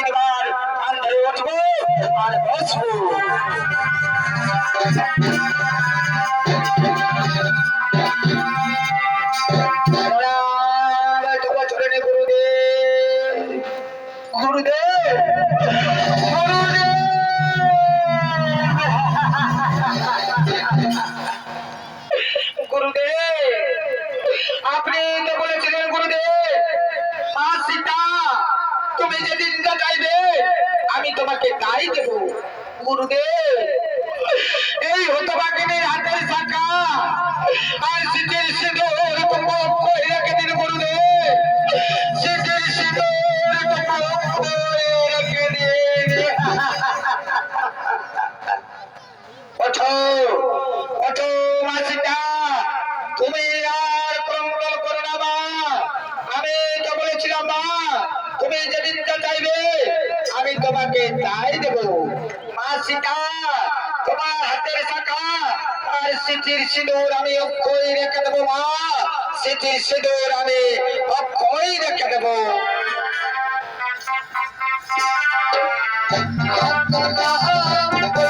তিনবার কান ধরে উঠবো আর বসবো। গুরুদেব। গুরুদেব! তুমি যেদিন যা চাইবে, আমি তোমাকে তাই দেব। গুরুদেব এই হতভাগিনীর হাতের শাখা আর শীতের সিঁদুর করে রেখে দিন গুরুদেব তুমি যেদিন চাইবে, আমি তোমাকে তাই দেব। মা সীতা, তোমার হাতের শাখা, আর স্মৃতির সিঁদুর আমি অক্ষয় রেখে দেবো, মা। স্মৃতির সিঁদুর আমি অক্ষয় রেখে দেবো। চরণে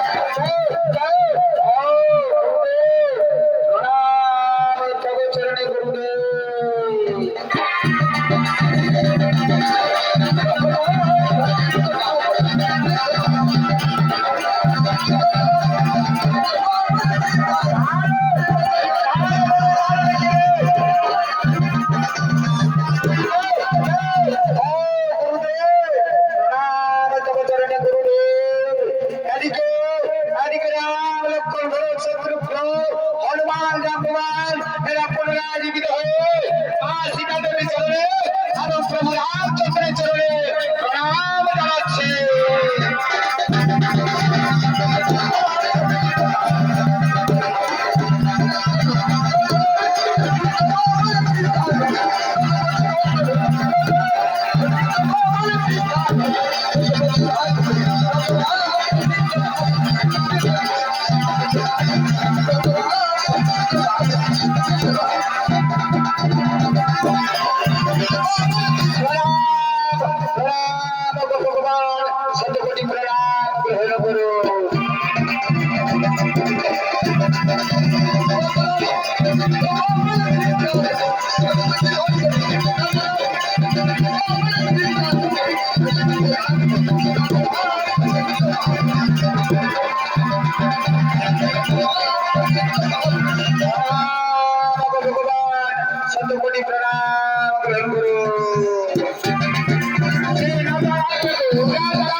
সত্যপতি প্রণাম গ্রহণ করুন